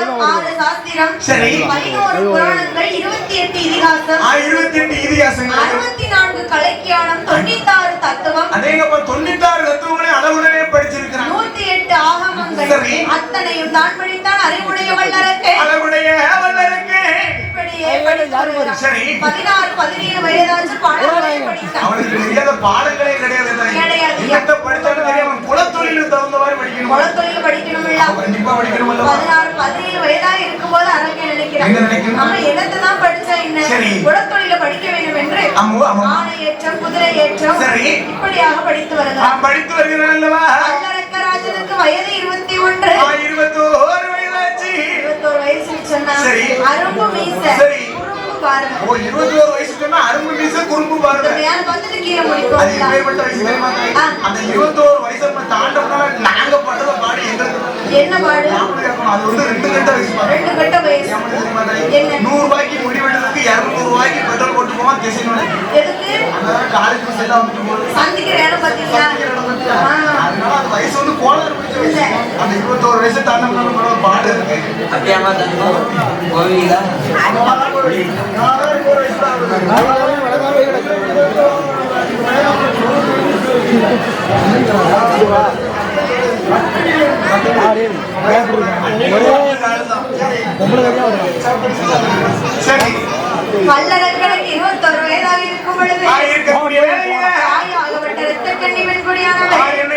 சாஸ்திரம் சரி. பதினோரு புராணங்கள் இருபத்தி எட்டு இதிகாசம். ஆ, இருபத்தி எட்டு இதிகாசங்கள். அறுபத்தி நான்கு கலைக்கியானம் தொண்ணூத்தாறு தத்துவம். அதேங்கப்பா தொண்ணூத்தாறு தத்துவங்களை அளவுடனே படிச்சிருக்கிறான். நூத்தி எட்டு ஆகமங்கள். சரி. அத்தனையும் தான் படித்தான் அறிவுடைய வல்லரக்கு அளவுடைய வல்லருக்கு. பதினாறு பதினேழு வயதாச்சு பாடங்களை படித்தான். அவனுக்கு தெரியாத பாடங்களே கிடையாது. தெரியும் குலத்தொழிலுக்கு தகுந்த மாதிரி படிக்கணும்? குலத்தொழில் படிக்கணும் இல்ல அவன் கண்டிப்பா படிக்கணும் அல்லவா பதினாறு பதினேழு வயதா இருக்கும்போது அரங்க நினைக்கிறான்? என்ன நினைக்கணும்? அவன் என்னத்தை தான் படிச்சா என்ன? சரி. குலத்தொழில படிக்க வேண்டும் என்று ஏற்றம் குதிரை ஏற்றம். இப்படியாக படித்து வருகிறான் அவன் படித்து வருகிறான் அல்லவா? வயது இருபத்தி ஒன்று. இருபத்தோரு வயதாச்சு. இருபத்தோரு வயசு சொன்னா சரி. அரும்பு மீச. பாருங்க. ஓ இருபத்தோரு வயசு சொன்னா அரும்பு மீச குறும்பு பாருங்க. யார் வந்துட்டு கீழே அது முடிக்கும் எப்பேற்பட்ட வயசு தெரியுமா. அந்த இருபத்தோரு வயசை நம்ம தாண்டோம்னா நாங்க படுற பாடு எங்களுக்கு. என்ன பாடு. அது வந்து ரெண்டு கட்ட வயசு ரெண்டு கட்ட வயசு? என்ன? நூறு ரூபாய்க்கு முடி வெட்டுறதுக்கு இருநூறு ரூபாய்க்கு பெட்ரோல் போட்டு போவான் திசை நோய் எதுக்கு? அதனால காலேஜ் பஸ் எல்லாம் வந்துட்டு போகுது. சந்திக்கிற இடம் பாத்தீங்களா? சந்திக்கிற இடம் வந்துட்டு. ஆ. அதனால அந்த வயசு வந்து கோளாறு பிடிச்ச வயசு இல்ல. அந்த இருபத்தோரு வயசு தாண்டோம்னா நம்மளோட பாடு இருக்கு அப்படியாமா தங்கம் கோவிலா அதனால ஒரு நாலாயிரம் ஒரு வயசு தான் ஆகுது. சரி வல்லரக்கனுக்கு இருபத்தோரு வயதாக இருக்கும் பொழுது இருக்கக்கூடிய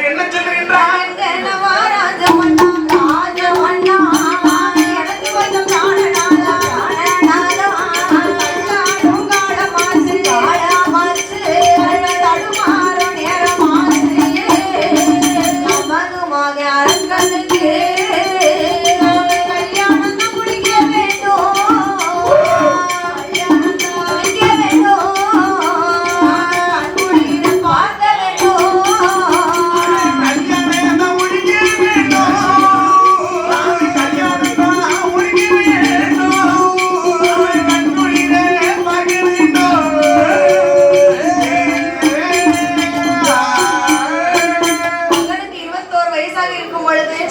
என்ன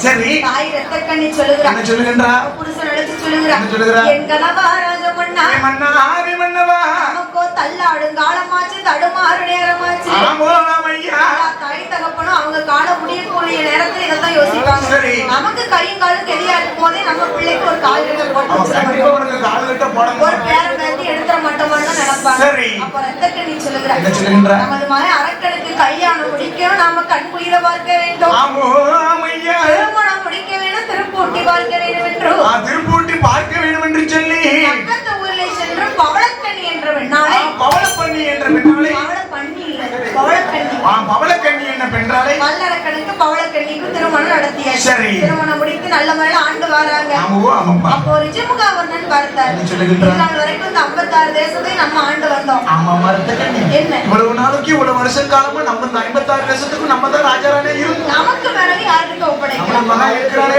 சரி. தாய் ரத்தக்கண்ணி சொல்லுகிறார் என்ன சொல்லுகின்றா? புருஷன் அழைச்சு சொல்லுகிறார் என்ன சொல்லுகிறார்? என் கணவா ராஜமண்ணா மன்னா ஆவி மன்னவா? நமக்கோ தள்ளாடும் காலமாச்சு தடுமாறு நேரமாச்சு. ஆமோ ஐயா. தாய் தகப்பனும் அவங்க காலம் முடியக்கூடிய நேரத்துல யோசிப்பாங்க. சரி. நமக்கு கையும் காலும் கெதியா இருக்கும் போதே நம்ம பிள்ளைக்கு ஒரு கால் கட்ட போட்டு கால் ஒரு பேரம் பேத்தி எடுத்துட மாட்டோமான்னு நினைப்பாங்க. சரி. அப்ப ரத்தக்கண்ணி சொல்லுகிறார் என்ன? நமது அரக்கனுக்கு கல்யாணம் முடிக்கணும் நாம கண் குளிர பார்க்க வேண்டும். ஆமோ. பார்க்க வேண்டும் என்று திருப்பூட்டி பார்க்க வேண்டும் என்று சொல்லி. பக்கத்து ஊரில் சென்று பவளக்கண்ணி என்ற பெண்ணாளை. பவளப்பண்ணி என்ற பெண்ணாலே பவளப்பண்ணி பவளக்கண்ணி. ஆ, பவளக்கண்ணி என்ற பெண்ணாலே வல்லரக்கனுக்கு பவளக்கண்ணிக்கு திருமணம் நடத்தியாச்சு சரி. திருமணம் முடித்து நல்ல முறையில் ஆண்டு வராங்க. அப்போ ரிஜமுகாவர்ணன் பார்த்தார். என்ன சொல்லுகின்றார்? இதுநாள் வரைக்கும் இந்த ஐம்பத்தாறு தேசத்தை நம்ம ஆண்டு வந்தோம். ஆமா மரத்த கண்ணி என்ன? இவ்வளவு நாளைக்கு இவ்வளவு வருஷ காலமா நம்ம இந்த ஐம்பத்தாறு வருஷத்துக்கு நம்ம தான் ராஜாரானே இருந்தோம். நமக்கு பிறகு யாருக்கு நம்ம ஒப்படைக்கலாம் மகன் இருக்கிறானே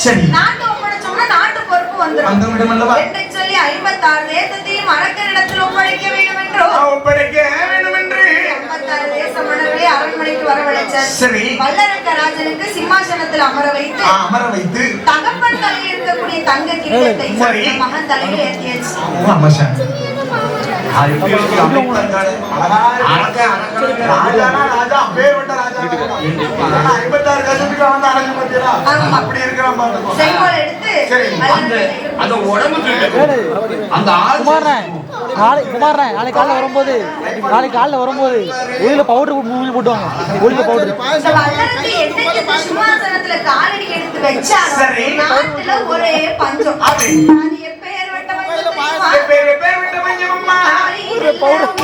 சரி. நாட்டு ஒப்படைச்சோம்னா நாட்டு பொறுப்பு வந்துடும் அந்த விடம் அல்லவா என்று சொல்லி ஐம்பத்தாறு தேசத்தையும் அரக்கனிடத்தில் ஒப்படைக்க வேண்டும் என்றோ ஆ, ஒப்படைக்க வேண்டும் என்று ஐம்பத்தாறு தேச மன்னர்களை அரண்மனைக்கு வரவழைச்சார் சரி. வல்லரக்க ராஜனுக்கு சிம்மாசனத்தில் அமர வைத்து அமர வைத்து. தகப்பன் தலையில் இருக்கக்கூடிய தங்க கிரீடத்தை. மகன் தலையில் ஏற்றியாச்சு நாளைக்கு காலைல வரும்போது நாளைக்கு காலைல வரும்போது ஒளியில பவுடர் மூஞ்சி போட்டுவாங்க ஒளியில பவுடர் சிம்மாசனத்துல காலடி எடுத்து வச்சா நாட்டுல ஒரே பஞ்சம் Oh.